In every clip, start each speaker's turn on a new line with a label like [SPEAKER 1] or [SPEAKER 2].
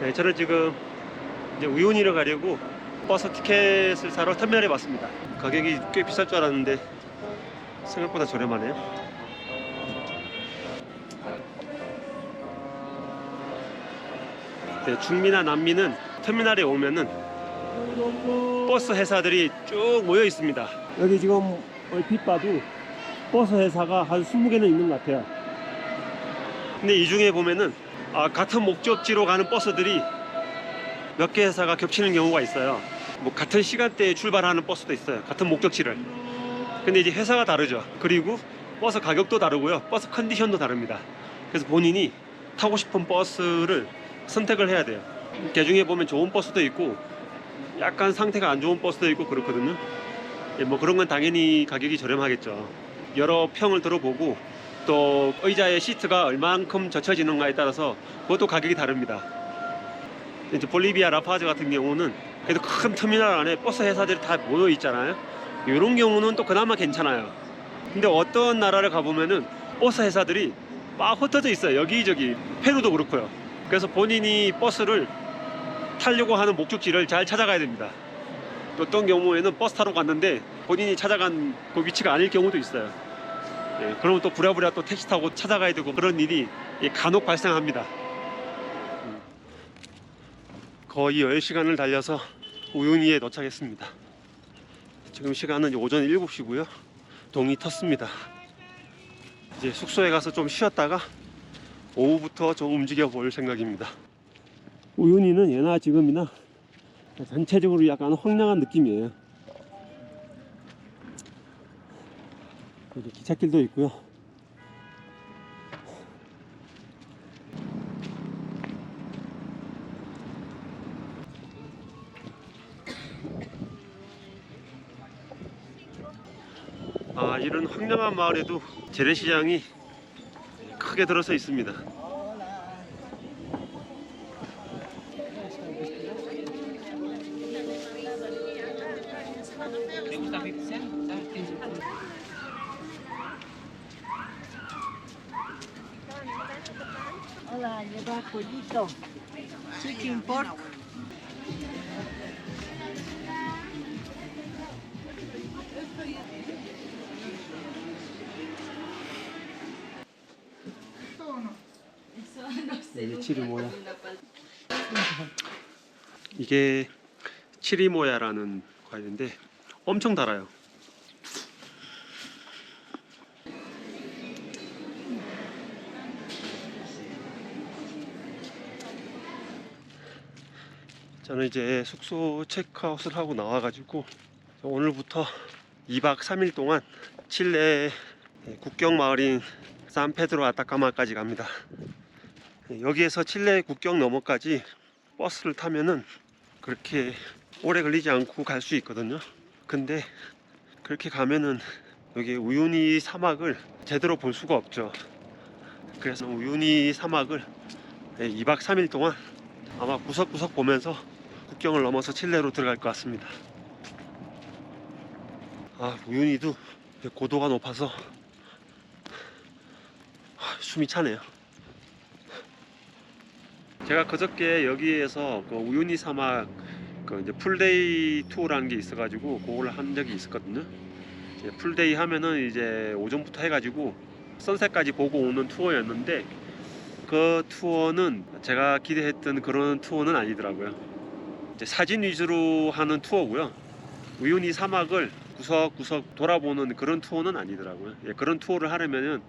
[SPEAKER 1] 네, 저는 지금 이제 우유니를 가려고 버스 티켓을 사러 터미널에 왔습니다. 가격이 꽤 비쌀 줄 알았는데 생각보다 저렴하네요. 네, 중미나 남미는 터미널에 오면은 버스 회사들이 쭉 모여 있습니다. 여기 지금 얼핏 봐도 버스 회사가 한 20개는 있는 것 같아요. 근데 이 중에 보면은 아, 같은 목적지로 가는 버스들이 몇 개 회사가 겹치는 경우가 있어요. 뭐 같은 시간대에 출발하는 버스도 있어요. 같은 목적지를. 근데 이제 회사가 다르죠. 그리고 버스 가격도 다르고요. 버스 컨디션도 다릅니다. 그래서 본인이 타고 싶은 버스를 선택을 해야 돼요. 그 중에 보면 좋은 버스도 있고 약간 상태가 안 좋은 버스도 있고 그렇거든요. 예, 뭐 그런 건 당연히 가격이 저렴하겠죠. 여러 평을 들어보고 또 의자의 시트가 얼만큼 젖혀지는가에 따라서 그것도 가격이 다릅니다. 이제 볼리비아 라파즈 같은 경우는 그래도 큰 터미널 안에 버스 회사들이 다 모여 있잖아요. 이런 경우는 또 그나마 괜찮아요. 근데 어떤 나라를 가보면은 버스 회사들이 막 흩어져 있어요. 여기저기 페루도 그렇고요. 그래서 본인이 버스를 타려고 하는 목적지를 잘 찾아가야 됩니다. 또 어떤 경우에는 버스 타러 갔는데 본인이 찾아간 그 위치가 아닐 경우도 있어요. 예, 그러면 또 부랴부랴 또 택시 타고 찾아가야 되고 그런 일이 예, 간혹 발생합니다. 음. 거의 10시간을 달려서 우윤희에 도착했습니다. 지금 시간은 오전 7시고요. 동이 텄습니다. 이제 숙소에 가서 좀 쉬었다가 오후부터 좀 움직여 볼 생각입니다. 우윤희는 예나 지금이나 전체적으로 약간 황량한 느낌이에요. 여기 기찻길도 있고요. 아 이런 황량한 마을에도 재래시장이 크게 들어서 있습니다. 이게 치리모야. 이게 치리모야라는 과일인데 엄청 달아요. 저는 이제 숙소 체크아웃을 하고 나와가지고 오늘부터 2박 3일 동안 칠레 국경 마을인 산페드로 아타카마까지 갑니다. 네, 여기에서 칠레 국경 너머까지 버스를 타면은 그렇게 오래 걸리지 않고 갈 수 있거든요. 근데 그렇게 가면은 여기 우유니 사막을 제대로 볼 수가 없죠. 그래서 우유니 사막을 2박 3일 동안 아마 구석구석 보면서 국경을 넘어서 칠레로 들어갈 것 같습니다. 아, 우유니도 고도가 높아서 아, 숨이 차네요. 제가 그저께 여기에서 그 우유니 사막 그 이제 풀데이 투어라는 게 있어가지고 그걸 한 적이 있었거든요. 풀데이 하면은 이제 오전부터 해가지고 선셋까지 보고 오는 투어였는데 그 투어는 제가 기대했던 그런 투어는 아니더라고요. 이제 사진 위주로 하는 투어고요. 우유니 사막을 구석구석 돌아보는 그런 투어는 아니더라고요. 예, 그런 투어를 하려면은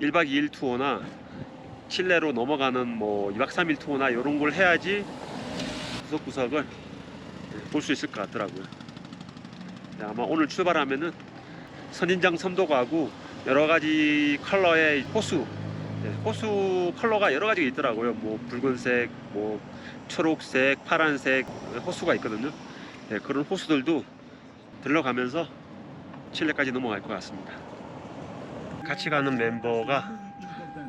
[SPEAKER 1] 1박 2일 투어나 칠레로 넘어가는 뭐 2박 3일 투어나 이런 걸 해야지 구석구석을 볼 수 있을 것 같더라고요. 네, 아마 오늘 출발하면은 선인장 섬도 가고 여러 가지 컬러의 호수, 네, 호수 컬러가 여러 가지가 있더라고요. 뭐 붉은색, 뭐 초록색, 파란색 호수가 있거든요. 네, 그런 호수들도 들러가면서 칠레까지 넘어갈 것 같습니다. 같이 가는 멤버가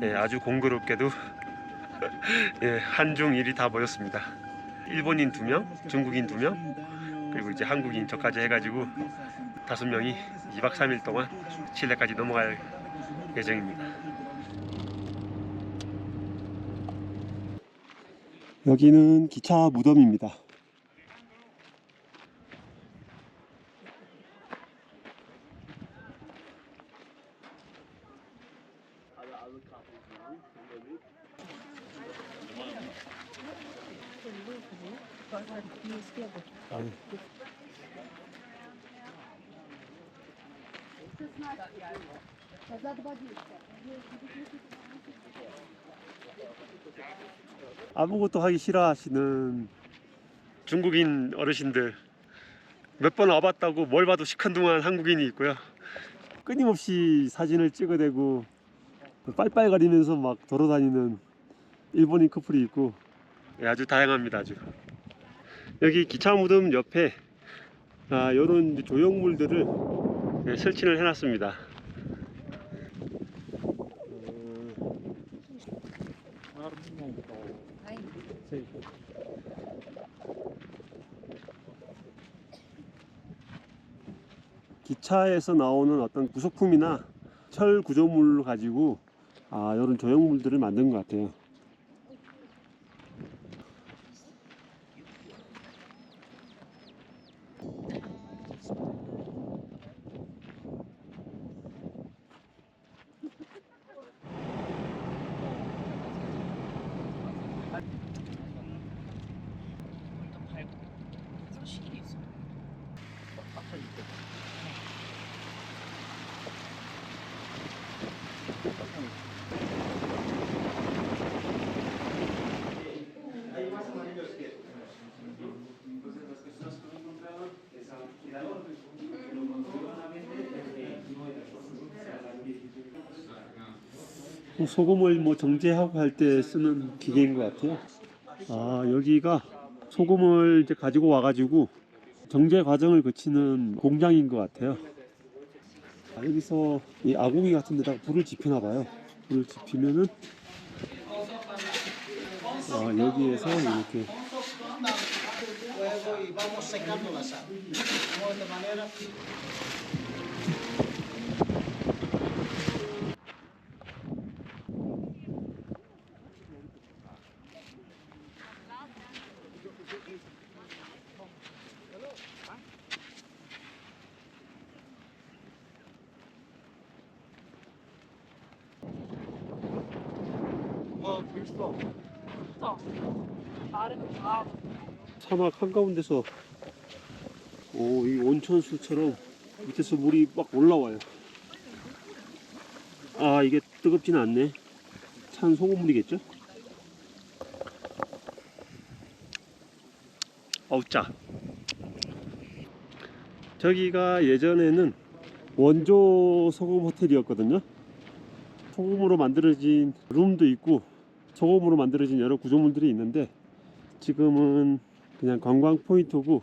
[SPEAKER 1] 예, 아주 공교롭게도 예, 한중 일이 다 모였습니다. 일본인 두 명, 중국인 두 명, 그리고 이제 한국인 저까지 해가지고 다섯 명이 2박 3일 동안 칠레까지 넘어갈 예정입니다. 여기는 기차 무덤입니다. 아무것도 하기 싫어하시는 중국인 어르신들 몇 번 와봤다고 뭘 봐도 시큰둥한 한국인이 있고요. 끊임없이 사진을 찍어대고 빨빨거리면서 막 돌아다니는 일본인 커플이 있고 예, 아주 다양합니다. 아주 여기 기차 무덤 옆에 아, 이런 조형물들을 예, 설치를 해놨습니다. 기차에서 나오는 어떤 구속품이나 철 구조물을 가지고 아, 이런 조형물들을 만든 것 같아요. 소금을 뭐 정제하고 할 때 쓰는 기계인 것 같아요. 아 여기가 소금을 이제 가지고 와가지고 정제 과정을 거치는 공장인 것 같아요. 아, 여기서 이 아궁이 같은 데다가 불을 지피나 봐요. 불을 지피면은 아, 여기에서 이렇게
[SPEAKER 2] manera
[SPEAKER 1] 사막 한가운데서 오, 이 온천수처럼 밑에서 물이 막 올라와요. 아, 이게 뜨겁지는 않네. 찬 소금물이겠죠? 어우, 짜. 저기가 예전에는 원조 소금 호텔이었거든요. 소금으로 만들어진 룸도 있고 소금으로 만들어진 여러 구조물들이 있는데 지금은 그냥 관광 포인트고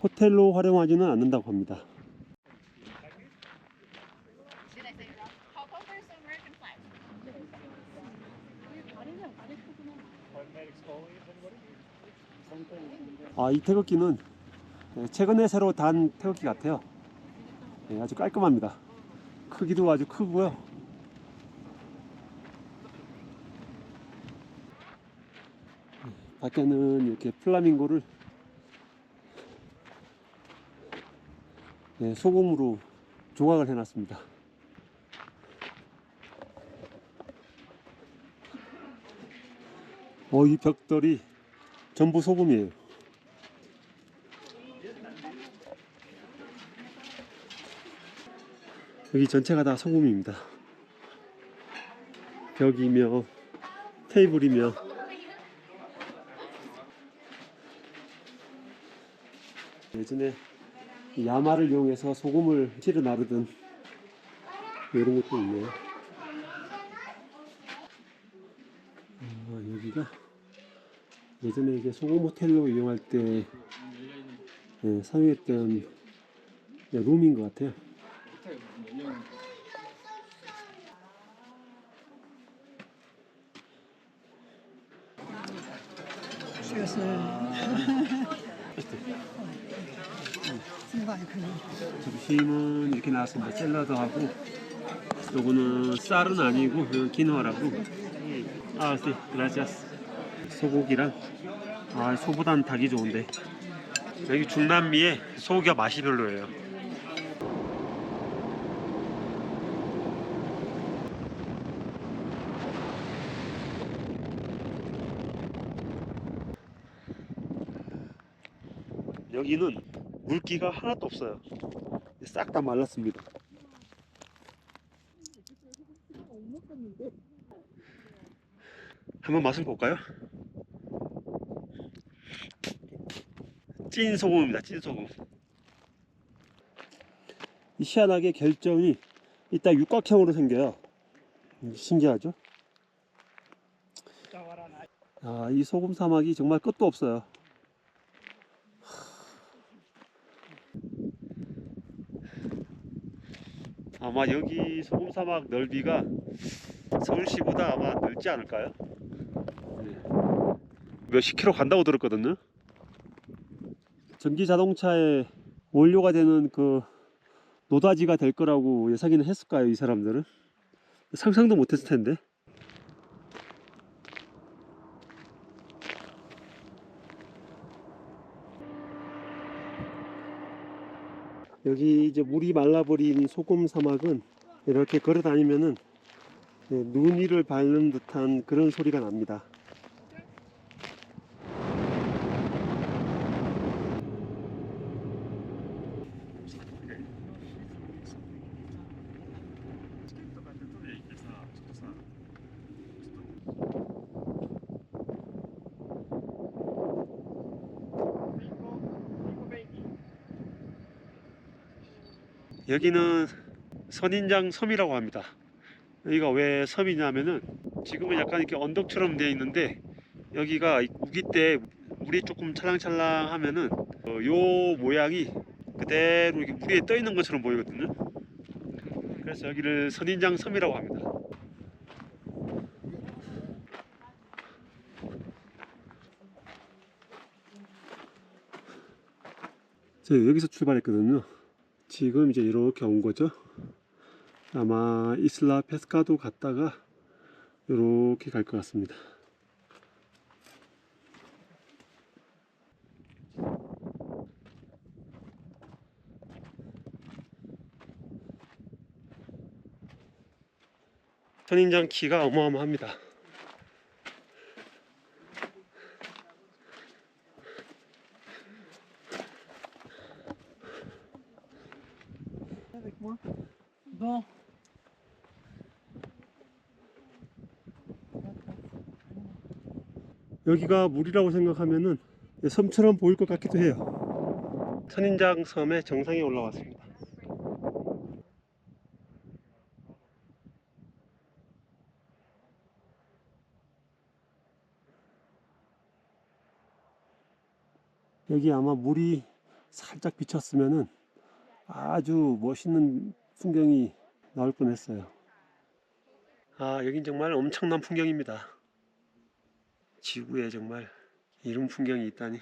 [SPEAKER 1] 호텔로 활용하지는 않는다고 합니다. 아, 이 태극기는 네, 최근에 새로 단 태극기 같아요. 네, 아주 깔끔합니다. 크기도 아주 크고요. 밖에는 이렇게 플라밍고를 네, 소금으로 조각을 해놨습니다. 어, 이 벽돌이 전부 소금이에요. 여기 전체가 다 소금입니다. 벽이며 테이블이며 예전에 이 야마를 이용해서 소금을 실어 나르던 이런 것도 있네요. 아, 여기가 예전에 이제 소금 호텔로 이용할 때 예, 사용했던 예, 룸인 것 같아요.
[SPEAKER 3] 슬슬 생각이 그냥
[SPEAKER 1] 점심은 이렇게 나왔습니다. 샐러드하고 요거는 쌀은 아니고 이건 키노아라고 아, 네, 그라시아스 소고기랑 아 소보단 닭이 좋은데 여기 중남미에 소고기가 맛이 별로예요. 여기는 물기가 하나도 없어요. 싹 다 말랐습니다. 한번 맛을 볼까요? 찐 소금입니다. 찐 소금. 이 희한하게 결정이 이따 육각형으로 생겨요. 음, 신기하죠? 아, 이 소금 사막이 정말 끝도 없어요. 아마 여기 소금 사막 넓이가 서울시보다 아마 넓지 않을까요? 네. 몇십 킬로 간다고 들었거든요. 전기 자동차의 원료가 되는 그 노다지가 될 거라고 예상이는 했을까요, 이 사람들은? 상상도 못했을 텐데. 여기 이제 물이 말라버린 소금 사막은 이렇게 걸어 다니면은 네, 눈 위를 밟는 듯한 그런 소리가 납니다. 여기는 선인장 섬이라고 합니다. 여기가 왜 섬이냐면은 지금은 약간 이렇게 언덕처럼 되어 있는데 여기가 우기 때 물이 조금 찰랑찰랑 하면은 어, 요 모양이 그대로 이렇게 물 위에 떠 있는 것처럼 보이거든요. 그래서 여기를 선인장 섬이라고 합니다. 제가 여기서 출발했거든요. 지금 이제 이렇게 온 거죠. 아마 이슬라 페스카도 갔다가 이렇게 갈 것 같습니다. 선인장 키가 어마어마합니다. 여기가 물이라고 생각하면은 섬처럼 보일 것 같기도 해요. 선인장 섬의 정상에 올라왔습니다. 여기 아마 물이 살짝 비쳤으면은 아주 멋있는 풍경이 나올 뻔했어요. 아, 여긴 정말 엄청난 풍경입니다. 지구에 정말 이런 풍경이 있다니.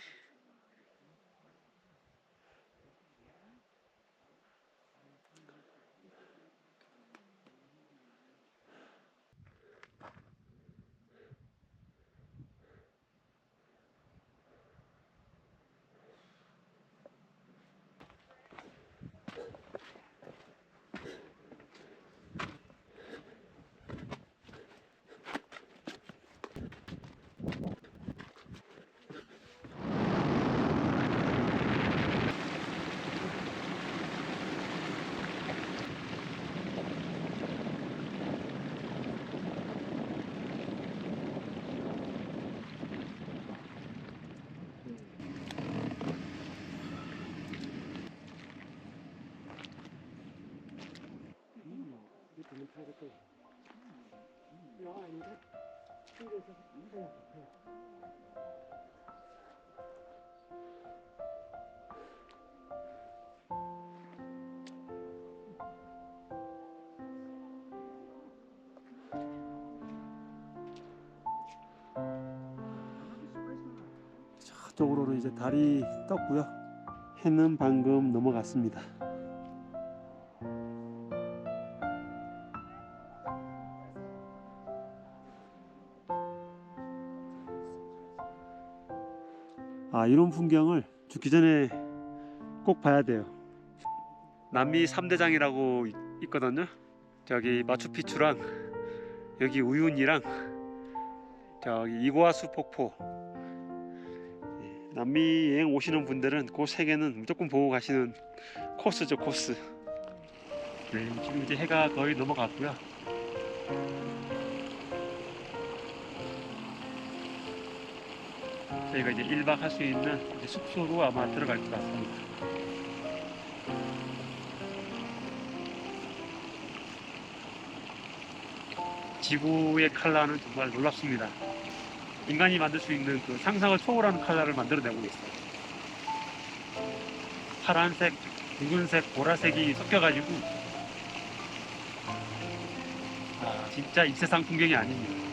[SPEAKER 1] 저쪽으로는 이제 달이 떴고요. 해는 방금 넘어갔습니다. 아 이런 풍경을 죽기 전에 꼭 봐야 돼요. 남미 3대장이라고 있거든요. 저기 마추픽추랑 여기 우윤이랑 저기 이고아수 폭포. 예, 남미 여행 오시는 분들은 그 세 개는 무조건 보고 가시는 코스죠 코스. 네, 지금 이제 해가 거의 넘어갔고요. 저희가 이제 1박 할 수 있는 숙소로 아마 들어갈 것 같습니다. 지구의 칼라는 정말 놀랍습니다. 인간이 만들 수 있는 그 상상을 초월하는 칼라를 만들어내고 있어요. 파란색, 붉은색, 보라색이 섞여가지고 아, 진짜 이 세상 풍경이 아닙니다.